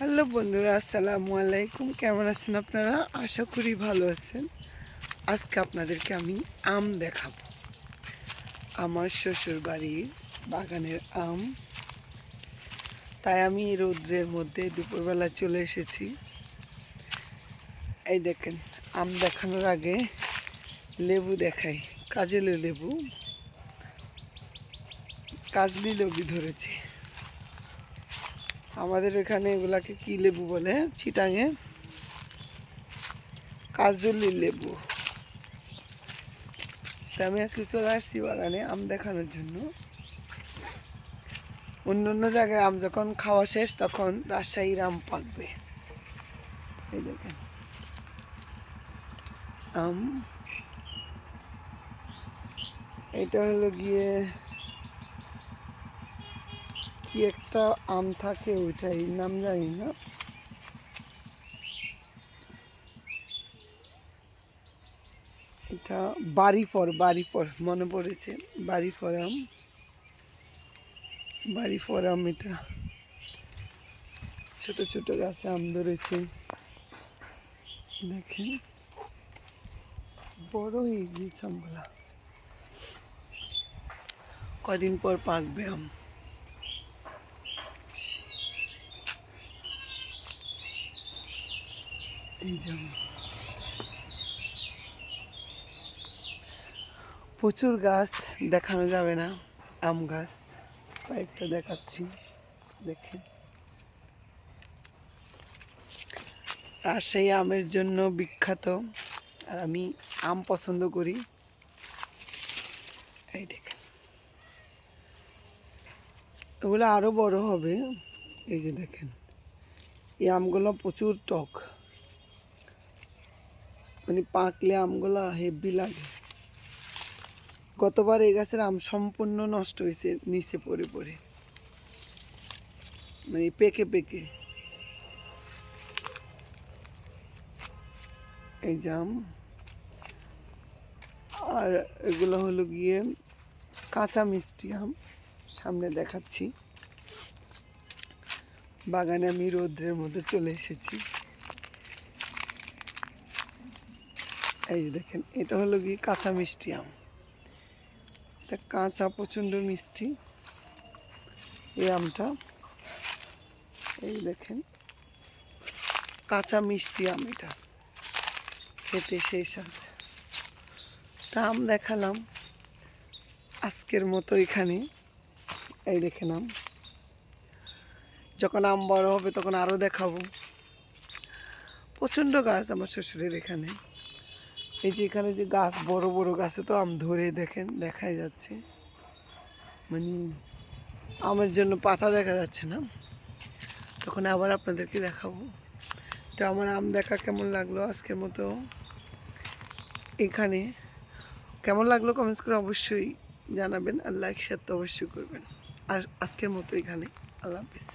Hello বন্ধুরা, আসসালামু আলাইকুম। কেমন আছেন আপনারা? আশা করি ভালো আছেন। আজকে আপনাদেরকে আমি আম দেখাব। আমার শ্বশুর বাড়ির বাগানের আম। তাই আমি রৌদ্রের মধ্যে দুপুরবেলা চলে এসেছি। এই দেখেন, আম দেখানোর আগে লেবু দেখাই। কাজেলে লেবু। কাজলি লেবু ধরেছে। আমাদের এখানে এগুলাকে কি লেবু বলে? চিটাঙে কাজলি লেবু। তা আমি আজকে চলে আসছি বাগানে আম দেখানোর জন্য। অন্য অন্য জায়গায় আম যখন খাওয়া শেষ, তখন রাজশাহীর আম পাকবে। এই দেখেন। আম। এটা হলো গিয়ে কি একটা আম থাকে ওইটাই নাম জানি না। এটা বাড়ি ফর বাড়ি ফর মনে পড়েছে বাড়ি ফর আম। বাড়ি ফর আম এটা। ছোট ছোট গাছে আম ধরেছে। দেখেন। বড় হয়ে গিয়েছে আমগুলা। কদিন পর পাকবে আম। এই যেমন প্রচুর গাছ দেখানো যাবে না, আম গাছ কয়েকটা দেখাচ্ছি দেখেন আর সেই আমের জন্য বিখ্যাত, আর আমি আম পছন্দ করি। এই দেখেন। এগুলো আরও বড় হবে, এই যে দেখেন। এই আমগুলো প্রচুর টক। মানে পাকলে আমগুলো হেভি লাগে। গতবার এই গাছের আম সম্পূর্ণ নষ্ট হয়েছে, নিচে পড়ে পড়ে। মানে পেকে পেকে। এই জাম আর এগুলো হলো গিয়ে কাঁচা মিষ্টি আম। সামনে দেখাচ্ছি। বাগানে আমি রৌদ্রের মধ্যে চলে এসেছি। এই দেখেন, এটা হলো গিয়ে কাঁচা মিষ্টি আম। এটা কাঁচা, প্রচণ্ড মিষ্টি। এই আমটা, এই দেখেন, কাঁচা মিষ্টি আম এটা। খেতে সেই স্বাদ তা আম দেখালাম আজকের মতো এখানে। এই দেখে নাম যখন আম বড় হবে তখন আরও দেখাবো। প্রচণ্ড গাছ আমার শ্বশুরের এখানে। এই যে এখানে যে গাছ, বড় বড় গাছে তো আম ধরে দেখেন, দেখাই যাচ্ছে। মানে আমের জন্য পাতা দেখা যাচ্ছে না। তখন আবার আপনাদেরকে দেখাবো। তো আমার আম দেখা কেমন লাগল আজকের মতো? এখানে কেমন লাগল কমেন্টস করে অবশ্যই জানাবেন আর লাইক শেয়ার তো অবশ্যই করবেন। আর আজকের মতো এখানে, আল্লাহ হাফিজ।